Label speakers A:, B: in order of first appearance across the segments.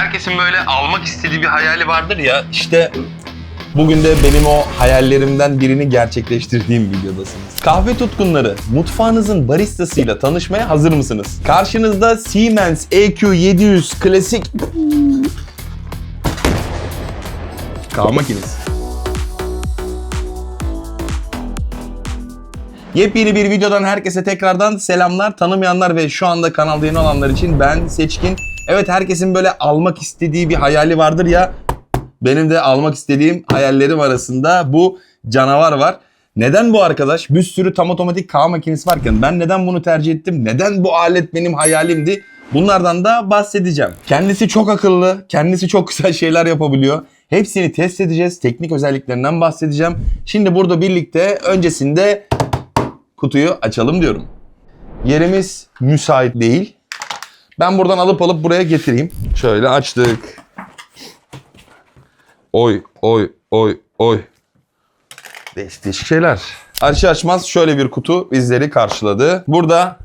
A: Herkesin böyle almak istediği bir hayali vardır ya. İşte bugün de benim o hayallerimden birini gerçekleştirdiğim videodasınız. Kahve tutkunları, mutfağınızın baristasıyla tanışmaya hazır mısınız? Karşınızda Siemens EQ 700 klasik kahve makinesi. Yepyeni bir videodan herkese tekrardan selamlar. Tanımayanlar ve şu anda kanalda yeni olanlar için ben Seçkin. Evet herkesin böyle almak istediği bir hayali vardır ya. Benim de almak istediğim hayallerim arasında bu canavar var. Neden bu arkadaş? Bir sürü tam otomatik kahve makinesi varken ben neden bunu tercih ettim? Neden bu alet benim hayalimdi? Bunlardan da bahsedeceğim. Kendisi çok akıllı, kendisi çok güzel şeyler yapabiliyor. Hepsini test edeceğiz. Teknik özelliklerinden bahsedeceğim. Şimdi burada birlikte öncesinde kutuyu açalım diyorum. Yerimiz müsait değil. Ben buradan alıp alıp buraya getireyim. Şöyle açtık. Oy oy oy oy. Değişik değişik şeyler. Açı açmaz şöyle bir kutu bizleri karşıladı. Burada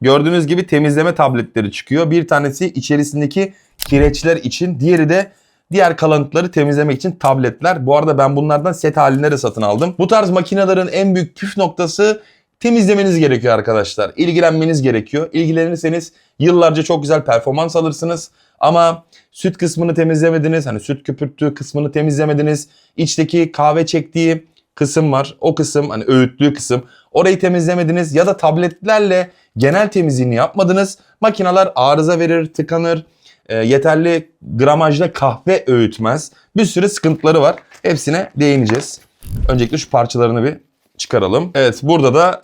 A: gördüğünüz gibi temizleme tabletleri çıkıyor. Bir tanesi içerisindeki kireçler için, diğeri de diğer kalıntıları temizlemek için tabletler. Bu arada ben bunlardan set halinde de satın aldım. Bu tarz makinelerin en büyük püf noktası temizlemeniz gerekiyor arkadaşlar. İlgilenmeniz gerekiyor. İlgilenirseniz yıllarca çok güzel performans alırsınız. Ama süt kısmını temizlemediniz. Hani süt köpürttüğü kısmını temizlemediniz. İçteki kahve çektiği kısım var. O kısım hani öğüttüğü kısım. Orayı temizlemediniz ya da tabletlerle genel temizliğini yapmadınız. Makineler arıza verir, tıkanır. e, yeterli gramajda kahve öğütmez. Bir sürü sıkıntıları var. Hepsine değineceğiz. Öncelikle şu parçalarını bir çıkaralım. Evet burada da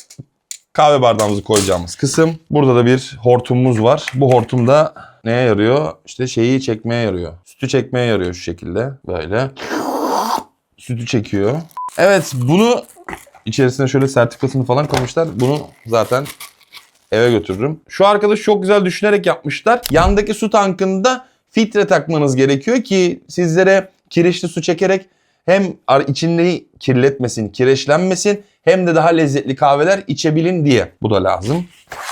A: kahve bardağımızı koyacağımız kısım. Burada da bir hortumumuz var. Bu hortum da neye yarıyor? İşte şeyi çekmeye yarıyor. Sütü çekmeye yarıyor şu şekilde. Böyle. Sütü çekiyor. Evet bunu içerisine şöyle sertifikasını falan koymuşlar. Bunu zaten eve götürürüm. Şu arkadaş çok güzel düşünerek yapmışlar. Yandaki su tankında filtre takmanız gerekiyor ki sizlere kireçli su çekerek hem içini kirletmesin, kireçlenmesin hem de daha lezzetli kahveler içebilin diye. Bu da lazım.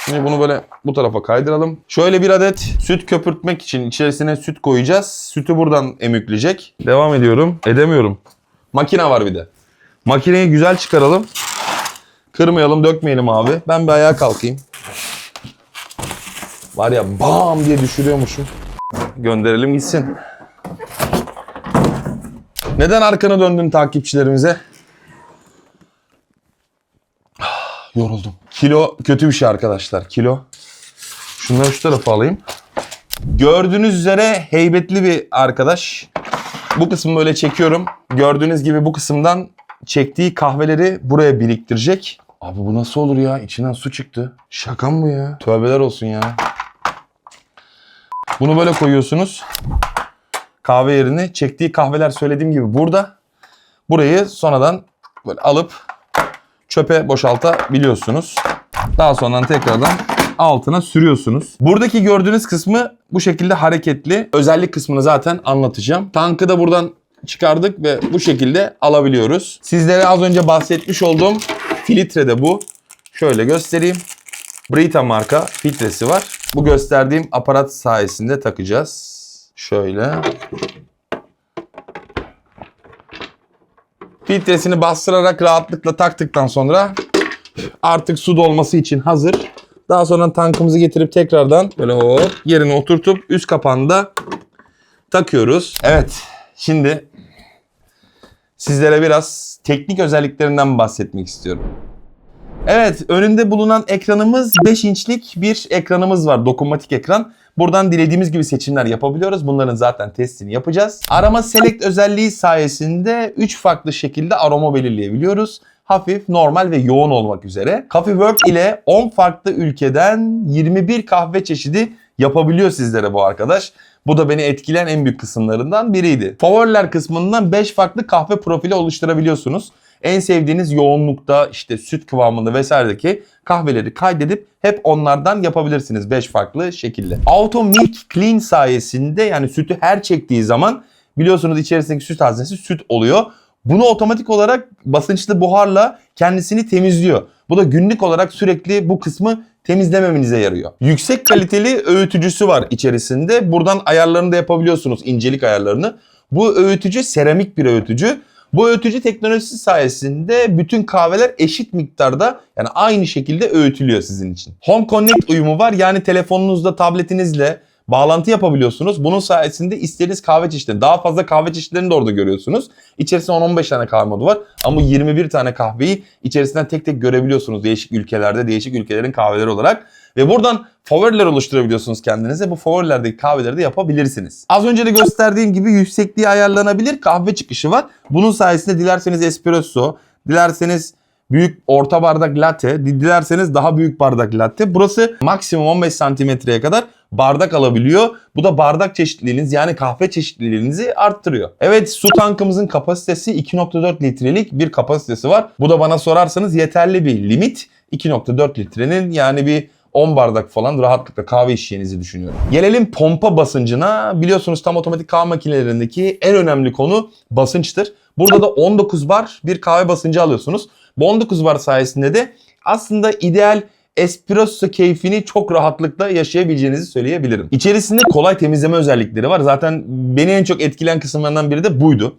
A: Şimdi bunu böyle bu tarafa kaydıralım. Şöyle bir adet süt köpürtmek için içerisine süt koyacağız. Sütü buradan emükleyecek. Devam ediyorum. Edemiyorum. Makine var bir de. Makineyi güzel çıkaralım. Kırmayalım, dökmeyelim abi. Ben bir ayağa kalkayım. Var ya bam diye düşürüyormuşum. Gönderelim gitsin. Neden arkana döndün takipçilerimize? Ah, Yoruldum. Kilo kötü bir şey arkadaşlar. Kilo. Şunları şu tarafa alayım. Gördüğünüz üzere heybetli bir arkadaş. Bu kısmı böyle çekiyorum. Gördüğünüz gibi bu kısımdan çektiği kahveleri buraya biriktirecek. Abi bu nasıl olur ya? İçinden su çıktı. Şaka mı bu ya? Tövbeler olsun ya. Bunu böyle koyuyorsunuz. Kahve yerine çektiği kahveler söylediğim gibi burada. Burayı sonradan böyle alıp çöpe boşaltabiliyorsunuz. Daha sonradan tekrardan altına sürüyorsunuz. Buradaki gördüğünüz kısmı bu şekilde hareketli. Özellik kısmını zaten anlatacağım. Tankı da buradan çıkardık ve bu şekilde alabiliyoruz. Sizlere az önce bahsetmiş olduğum filtre de bu. Şöyle göstereyim. Brita marka filtresi var. Bu gösterdiğim aparat sayesinde takacağız. Şöyle. Filtresini bastırarak rahatlıkla taktıktan sonra artık su dolması için hazır. Daha sonra tankımızı getirip tekrardan böyle hop yerine oturtup üst kapağını da takıyoruz. Evet şimdi sizlere biraz teknik özelliklerinden bahsetmek istiyorum. Evet, önünde bulunan ekranımız 5 inçlik bir ekranımız var. Dokunmatik ekran. Buradan dilediğimiz gibi seçimler yapabiliyoruz. Bunların zaten testini yapacağız. Arama Select özelliği sayesinde 3 farklı şekilde aroma belirleyebiliyoruz. Hafif, normal ve yoğun olmak üzere. Coffee World ile 10 farklı ülkeden 21 kahve çeşidi yapabiliyor sizlere bu arkadaş. Bu da beni etkileyen en büyük kısımlarından biriydi. Favoriler kısmından 5 farklı kahve profili oluşturabiliyorsunuz. En sevdiğiniz yoğunlukta işte süt kıvamında vesairedeki kahveleri kaydedip hep onlardan yapabilirsiniz 5 farklı şekilde. Auto Milk Clean sayesinde yani sütü her çektiği zaman biliyorsunuz içerisindeki süt haznesi süt oluyor. Bunu otomatik olarak basınçlı buharla kendisini temizliyor. Bu da günlük olarak sürekli bu kısmı temizlememenize yarıyor. Yüksek kaliteli öğütücüsü var içerisinde. Buradan ayarlarını da yapabiliyorsunuz, incelik ayarlarını. Bu öğütücü seramik bir öğütücü. Bu öğütücü teknolojisi sayesinde bütün kahveler eşit miktarda yani aynı şekilde öğütülüyor sizin için. Home Connect uyumu var yani telefonunuzda, tabletinizle bağlantı yapabiliyorsunuz. Bunun sayesinde istediğiniz kahve çeşitleri, daha fazla kahve çeşitlerini de orada görüyorsunuz. İçerisinde 10-15 tane kahve modu var ama 21 tane kahveyi içerisinden tek tek görebiliyorsunuz değişik ülkelerde, değişik ülkelerin kahveleri olarak. Ve buradan favoriler oluşturabiliyorsunuz kendinize. Bu favorilerdeki kahveleri de yapabilirsiniz. Az önce de gösterdiğim gibi yüksekliği ayarlanabilir kahve çıkışı var. Bunun sayesinde dilerseniz espresso, dilerseniz büyük orta bardak latte, dilerseniz daha büyük bardak latte. Burası maksimum 15 santimetreye kadar bardak alabiliyor. Bu da bardak çeşitliliğiniz yani kahve çeşitliliğinizi arttırıyor. Evet su tankımızın kapasitesi 2.4 litrelik bir kapasitesi var. Bu da bana sorarsanız yeterli bir limit. 2.4 litrenin yani bir 10 bardak falan rahatlıkla kahve içeceğinizi düşünüyorum. Gelelim pompa basıncına. Biliyorsunuz tam otomatik kahve makinelerindeki en önemli konu basınçtır. Burada da 19 bar bir kahve basıncı alıyorsunuz. Bu 19 bar sayesinde de aslında ideal espresso keyfini çok rahatlıkla yaşayabileceğinizi söyleyebilirim. İçerisinde kolay temizleme özellikleri var. Zaten beni en çok etkileyen kısımlarından biri de buydu.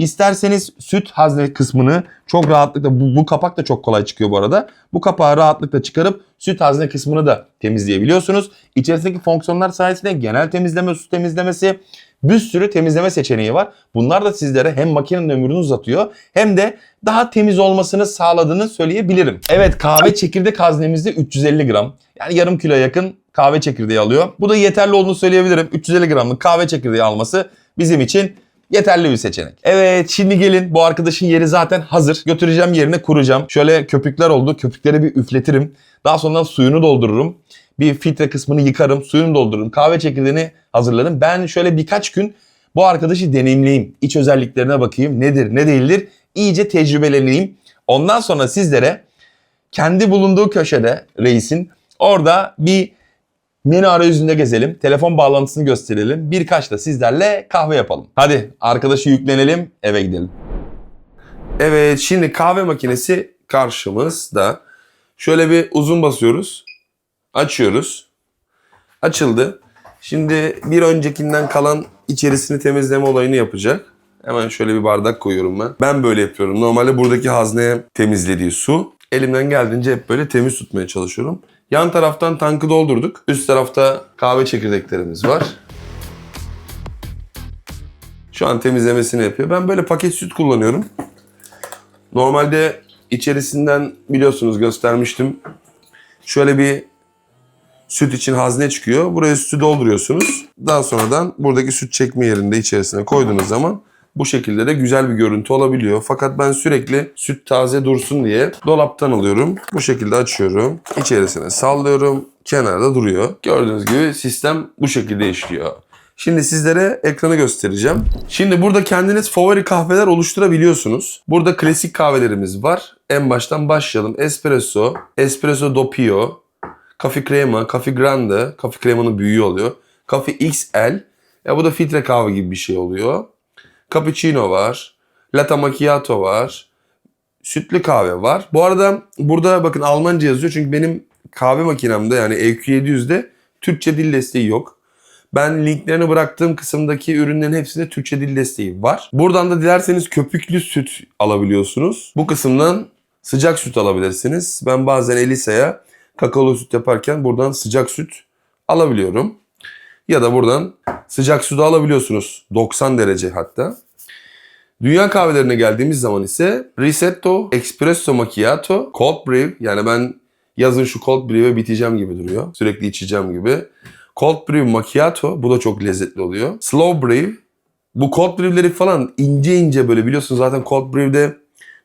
A: İsterseniz süt hazne kısmını çok rahatlıkla bu, bu kapak da çok kolay çıkıyor bu arada. Bu kapağı rahatlıkla çıkarıp süt hazne kısmını da temizleyebiliyorsunuz. İçerisindeki fonksiyonlar sayesinde genel temizleme, su temizlemesi bir sürü temizleme seçeneği var. Bunlar da sizlere hem makinenin ömrünü uzatıyor hem de daha temiz olmasını sağladığını söyleyebilirim. Evet kahve çekirdek haznemizde 350 gram. Yani yarım kilo yakın kahve çekirdeği alıyor. Bu da yeterli olduğunu söyleyebilirim. 350 gramlık kahve çekirdeği alması bizim için yeterli bir seçenek. Evet şimdi gelin bu arkadaşın yeri zaten hazır. Götüreceğim yerine kuracağım. Şöyle köpükler oldu. Köpükleri bir üfletirim. Daha sonra suyunu doldururum. Bir filtre kısmını yıkarım. Suyunu doldururum. Kahve çekirdeğini hazırlarım. Ben şöyle birkaç gün bu arkadaşı deneyimleyeyim. İç özelliklerine bakayım. Nedir ne değildir. İyice tecrübeleneyim. Ondan sonra sizlere kendi bulunduğu köşede reisin orada bir menü arayüzünde gezelim. Telefon bağlantısını gösterelim. Birkaç da sizlerle kahve yapalım. Hadi arkadaşı yüklenelim eve gidelim. Evet şimdi kahve makinesi karşımızda. Şöyle bir uzun basıyoruz. Açıyoruz. Açıldı. Şimdi bir öncekinden kalan içerisini temizleme olayını yapacak. Hemen şöyle bir bardak koyuyorum ben. Ben böyle yapıyorum. Normalde buradaki hazneye temizlediği su. Elimden geldiğince hep böyle temiz tutmaya çalışıyorum. Yan taraftan tankı doldurduk. Üst tarafta kahve çekirdeklerimiz var. Şu an temizlemesini yapıyor. Ben böyle paket süt kullanıyorum. Normalde içerisinden biliyorsunuz göstermiştim. Şöyle bir süt için hazne çıkıyor. Buraya sütü dolduruyorsunuz. Daha sonradan buradaki süt çekme yerinde içerisine koyduğunuz zaman bu şekilde de güzel bir görüntü olabiliyor. Fakat ben sürekli süt taze dursun diye dolaptan alıyorum. Bu şekilde açıyorum. İçerisine sallıyorum. Kenarda duruyor. Gördüğünüz gibi sistem bu şekilde işliyor. Şimdi sizlere ekranı göstereceğim. Şimdi burada kendiniz favori kahveler oluşturabiliyorsunuz. Burada klasik kahvelerimiz var. En baştan başlayalım. Espresso, Espresso Doppio, Coffee Crema, Coffee Grande, Coffee Crema'nın büyüğü oluyor. Coffee XL, ya bu da filtre kahve gibi bir şey oluyor. Cappuccino var, Latte Macchiato var, sütlü kahve var. Bu arada burada bakın Almanca yazıyor çünkü benim kahve makinemde yani EQ700'de Türkçe dil desteği yok. Ben linklerini bıraktığım kısımdaki ürünlerin hepsinde Türkçe dil desteği var. Buradan da dilerseniz köpüklü süt alabiliyorsunuz. Bu kısımdan sıcak süt alabilirsiniz. Ben bazen Elisa'ya kakaolu süt yaparken buradan sıcak süt alabiliyorum. Ya da buradan sıcak su da alabiliyorsunuz. 90 derece hatta. Dünya kahvelerine geldiğimiz zaman ise Risetto, Espresso Macchiato, Cold Brew. Yani ben yazın şu Cold Brew'e biteceğim gibi duruyor. Sürekli içeceğim gibi. Cold Brew Macchiato. Bu da çok lezzetli oluyor. Slow Brew. Bu Cold Brew'leri falan ince ince böyle biliyorsunuz zaten Cold Brew'de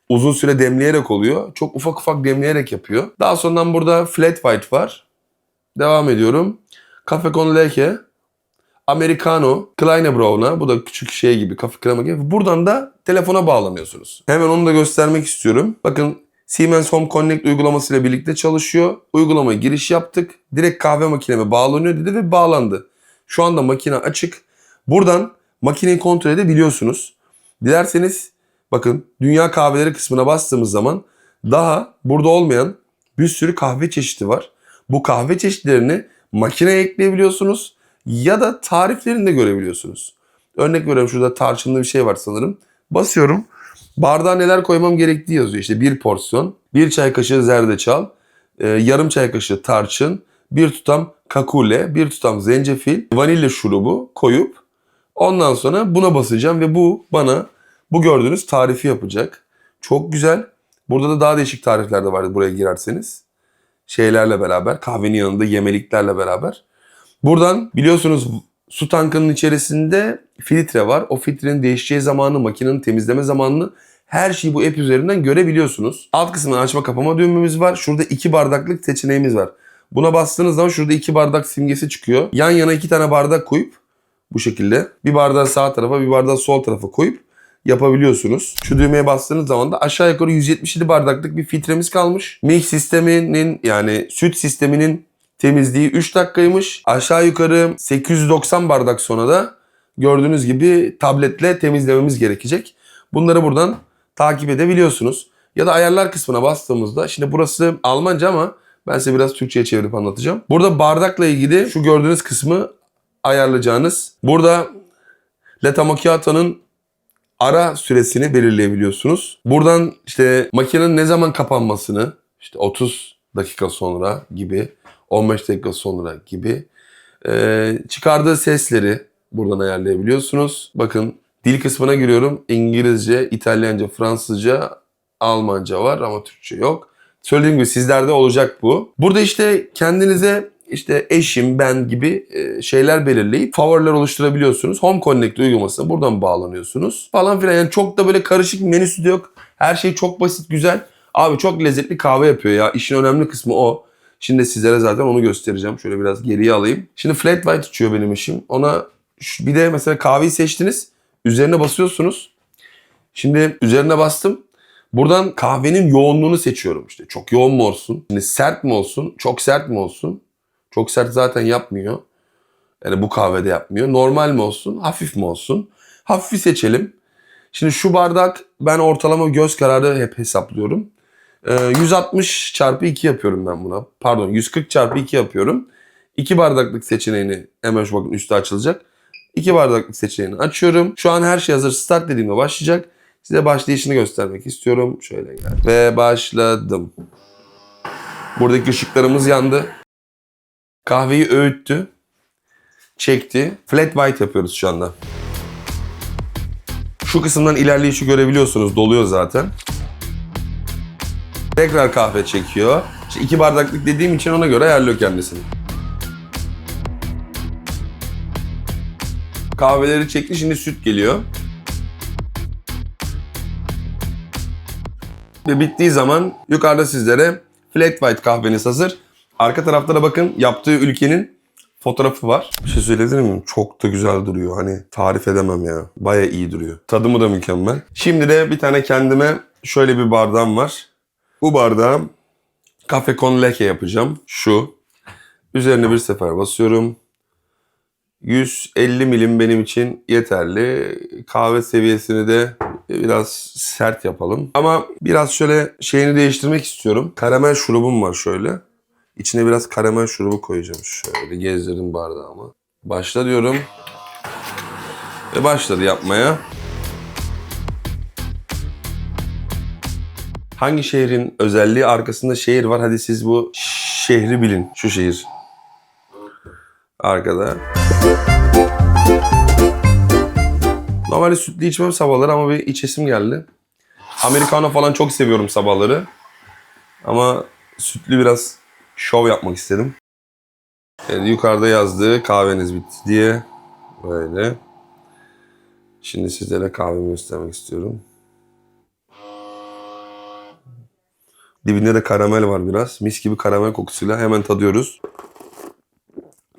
A: uzun süre demleyerek oluyor. Çok ufak ufak demleyerek yapıyor. Daha sonradan burada Flat White var. Devam ediyorum. Cafe con leche. Americano, Kleine. Bu da küçük şey gibi, kafe krema gibi. Buradan da telefona bağlanıyorsunuz. Hemen onu da göstermek istiyorum. Bakın Siemens Home Connect uygulaması ile birlikte çalışıyor. Uygulamaya giriş yaptık. Direkt kahve makineme bağlanıyor dedi ve bağlandı. Şu anda makine açık. Buradan makineyi kontrol edebiliyorsunuz. Dilerseniz bakın dünya kahveleri kısmına bastığımız zaman daha burada olmayan bir sürü kahve çeşidi var.
B: Bu kahve çeşitlerini makineye ekleyebiliyorsunuz ya da tariflerini de görebiliyorsunuz. Örnek veriyorum şurada tarçınlı bir şey var sanırım. Basıyorum. Bardağa neler koymam gerektiği yazıyor. İşte bir porsiyon, bir çay kaşığı zerdeçal, e, yarım çay kaşığı tarçın, bir tutam kakule, bir tutam zencefil, vanilya şurubu koyup ondan sonra buna basacağım ve bu bana bu gördüğünüz tarifi yapacak. Çok güzel. Burada da daha değişik tarifler de var buraya girerseniz. Şeylerle beraber, kahvenin yanında yemeliklerle beraber. Buradan biliyorsunuz su tankının içerisinde filtre var. O filtrenin değişeceği zamanı, makinenin temizleme zamanını her şeyi bu app üzerinden görebiliyorsunuz. Alt kısmından açma kapama düğmemiz var. Şurada iki bardaklık seçeneğimiz var. Buna bastığınız zaman şurada iki bardak simgesi çıkıyor. Yan yana iki tane bardak koyup bu şekilde bir bardağı sağ tarafa bir bardağı sol tarafa koyup yapabiliyorsunuz. Şu düğmeye bastığınız zaman da aşağı yukarı 177 bardaklık bir filtremiz kalmış. Mix sisteminin yani süt sisteminin temizliği 3 dakikaymış. Aşağı yukarı 890 bardak sonra da gördüğünüz gibi tabletle temizlememiz gerekecek. Bunları buradan takip edebiliyorsunuz. Ya da ayarlar kısmına bastığımızda şimdi burası Almanca ama ben size biraz Türkçe'ye çevirip anlatacağım. Burada bardakla ilgili şu gördüğünüz kısmı ayarlayacağınız. Burada Latte Macchiato'nun ara süresini belirleyebiliyorsunuz. Buradan işte makinenin ne zaman kapanmasını işte 30 dakika sonra gibi 15 dakika sonra gibi e, çıkardığı sesleri buradan ayarlayabiliyorsunuz. Bakın dil kısmına giriyorum. İngilizce, İtalyanca, Fransızca, Almanca var ama Türkçe yok. Söylediğim gibi sizlerde olacak bu. Burada işte kendinize işte eşim, ben gibi e, şeyler belirleyip favoriler oluşturabiliyorsunuz. Home Connect uygulamasına buradan bağlanıyorsunuz falan filan. Yani çok da böyle karışık menüsü de yok. Her şey çok basit, güzel. Abi çok lezzetli kahve yapıyor ya. İşin önemli kısmı o. Şimdi sizlere zaten onu göstereceğim. Şöyle biraz geriye alayım. Şimdi flat white içiyor benim işim. Ona bir de mesela kahveyi seçtiniz. Üzerine basıyorsunuz. Şimdi üzerine bastım. Buradan kahvenin yoğunluğunu seçiyorum işte. Çok yoğun mu olsun? Şimdi sert mi olsun? Çok sert mi olsun? Çok sert zaten yapmıyor. Yani bu kahvede yapmıyor. Normal mi olsun? Hafif mi olsun? Hafifi seçelim. Şimdi şu bardak ben ortalama göz kararı hep hesaplıyorum. Ee, 160 çarpı 2 yapıyorum ben buna. Pardon 140 çarpı 2 yapıyorum. 2 bardaklık seçeneğini hemen şu bakın üstte açılacak. 2 bardaklık seçeneğini açıyorum. Şu an her şey hazır. Start dediğimde başlayacak. Size başlayışını göstermek istiyorum. Şöyle gel. Ve başladım. Buradaki ışıklarımız yandı. Kahveyi öğüttü. Çekti. Flat white yapıyoruz şu anda. Şu kısımdan ilerleyişi görebiliyorsunuz. Doluyor zaten. Tekrar kahve çekiyor. İşte iki bardaklık dediğim için ona göre ayarlıyor kendisini. Kahveleri çekti şimdi süt geliyor. Ve bittiği zaman yukarıda sizlere flat white kahveniz hazır. Arka tarafta da bakın yaptığı ülkenin fotoğrafı var. Bir şey söyleyebilir miyim? Çok da güzel duruyor. Hani tarif edemem ya. Baya iyi duruyor. Tadımı da mükemmel. Şimdi de bir tane kendime şöyle bir bardağım var. Bu bardağım kafe con leche yapacağım. Şu. Üzerine bir sefer basıyorum. 150 milim benim için yeterli. Kahve seviyesini de biraz sert yapalım. Ama biraz şöyle şeyini değiştirmek istiyorum. Karamel şurubum var şöyle. İçine biraz karamel şurubu koyacağım. Şöyle gezdirdim bardağımı. Başla diyorum. Ve başladı yapmaya. Hangi şehrin özelliği arkasında şehir var? Hadi siz bu şehri bilin. Şu şehir. Arkada. Normalde sütlü içmem sabahları ama bir içesim geldi. Americano falan çok seviyorum sabahları. Ama sütlü biraz şov yapmak istedim. Evet, yukarıda yazdığı kahveniz bitti diye. Böyle. Şimdi sizlere kahvemi göstermek istiyorum. Dibinde de karamel var biraz. Mis gibi karamel kokusuyla hemen tadıyoruz.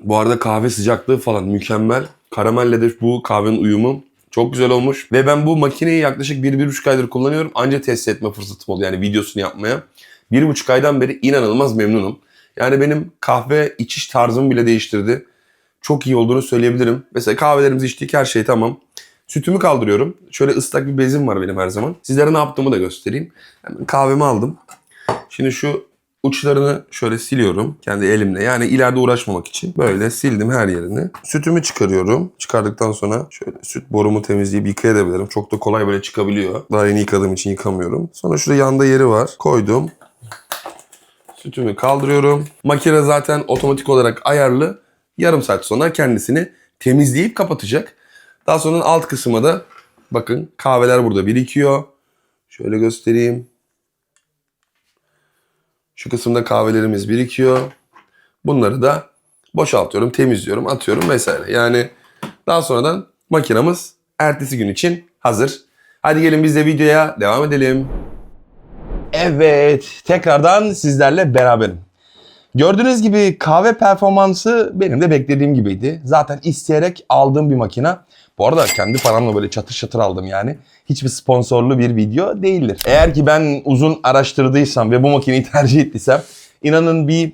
B: Bu arada kahve sıcaklığı falan mükemmel. Karamelle de bu kahvenin uyumu çok güzel olmuş. Ve ben bu makineyi yaklaşık 1-1,5 aydır kullanıyorum. Anca test etme fırsatım oldu yani videosunu yapmaya. 1,5 aydan beri inanılmaz memnunum. Yani benim kahve içiş tarzımı bile değiştirdi. Çok iyi olduğunu söyleyebilirim. Mesela kahvelerimizi içtik her şey tamam. Sütümü kaldırıyorum. Şöyle ıslak bir bezim var benim her zaman. Sizlere ne yaptığımı da göstereyim. Hemen kahvemi aldım. Şimdi şu uçlarını şöyle siliyorum kendi elimle. Yani ileride uğraşmamak için. Böyle sildim her yerini. Sütümü çıkarıyorum. Çıkardıktan sonra şöyle süt borumu temizleyip yıkayabilirim. Çok da kolay böyle çıkabiliyor. Daha yeni yıkadığım için yıkamıyorum. Sonra şurada yanda yeri var. Koydum. Sütümü kaldırıyorum. Makine zaten otomatik olarak ayarlı. Yarım saat sonra kendisini temizleyip kapatacak. Daha sonra alt kısma da bakın kahveler burada birikiyor. Şöyle göstereyim. Şu kısımda kahvelerimiz birikiyor. Bunları da boşaltıyorum, temizliyorum, atıyorum vesaire. Yani daha sonradan makinamız ertesi gün için hazır. Hadi gelin biz de videoya devam edelim.
A: Evet, tekrardan sizlerle beraberim. Gördüğünüz gibi kahve performansı benim de beklediğim gibiydi. Zaten isteyerek aldığım bir makina. Bu arada kendi paramla böyle çatır çatır aldım yani. Hiçbir sponsorlu bir video değildir. Eğer ki ben uzun araştırdıysam ve bu makineyi tercih ettiysem inanın bir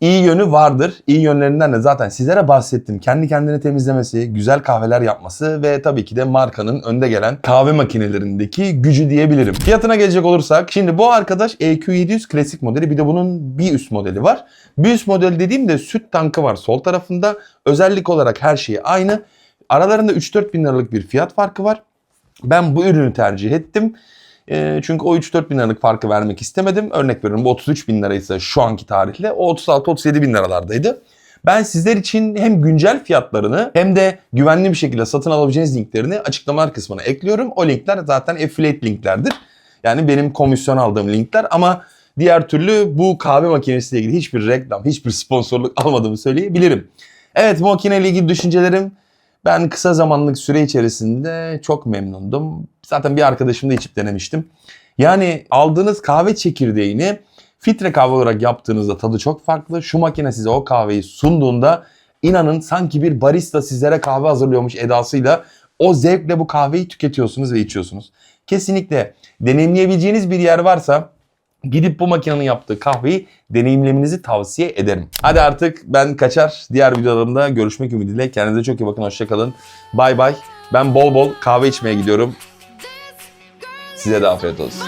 A: iyi yönü vardır. İyi yönlerinden de zaten sizlere bahsettim. Kendi kendini temizlemesi, güzel kahveler yapması ve tabii ki de markanın önde gelen kahve makinelerindeki gücü diyebilirim. Fiyatına gelecek olursak şimdi bu arkadaş EQ700 klasik modeli bir de bunun bir üst modeli var. Bir üst model dediğimde süt tankı var sol tarafında. Özellik olarak her şeyi aynı. Aralarında 3-4 bin liralık bir fiyat farkı var. Ben bu ürünü tercih ettim. E, çünkü o 3-4 bin liralık farkı vermek istemedim. Örnek veriyorum bu 33 bin liraysa şu anki tarihle o 36-37 bin liralardaydı. Ben sizler için hem güncel fiyatlarını hem de güvenli bir şekilde satın alabileceğiniz linklerini açıklamalar kısmına ekliyorum. O linkler zaten affiliate linklerdir. Yani benim komisyon aldığım linkler ama diğer türlü bu kahve makinesiyle ilgili hiçbir reklam, hiçbir sponsorluk almadığımı söyleyebilirim. Evet bu makineyle ilgili düşüncelerim ben kısa zamanlık süre içerisinde çok memnundum. Zaten bir arkadaşım da içip denemiştim. Yani aldığınız kahve çekirdeğini filtre kahve olarak yaptığınızda tadı çok farklı. Şu makine size o kahveyi sunduğunda inanın sanki bir barista sizlere kahve hazırlıyormuş edasıyla o zevkle bu kahveyi tüketiyorsunuz ve içiyorsunuz. Kesinlikle deneyimleyebileceğiniz bir yer varsa gidip bu makinenin yaptığı kahveyi deneyimlemenizi tavsiye ederim. Hadi artık ben kaçar. Diğer videolarımda görüşmek ümidiyle. Kendinize çok iyi bakın. Hoşçakalın. Bay bay. Ben bol bol kahve içmeye gidiyorum. Size de afiyet olsun.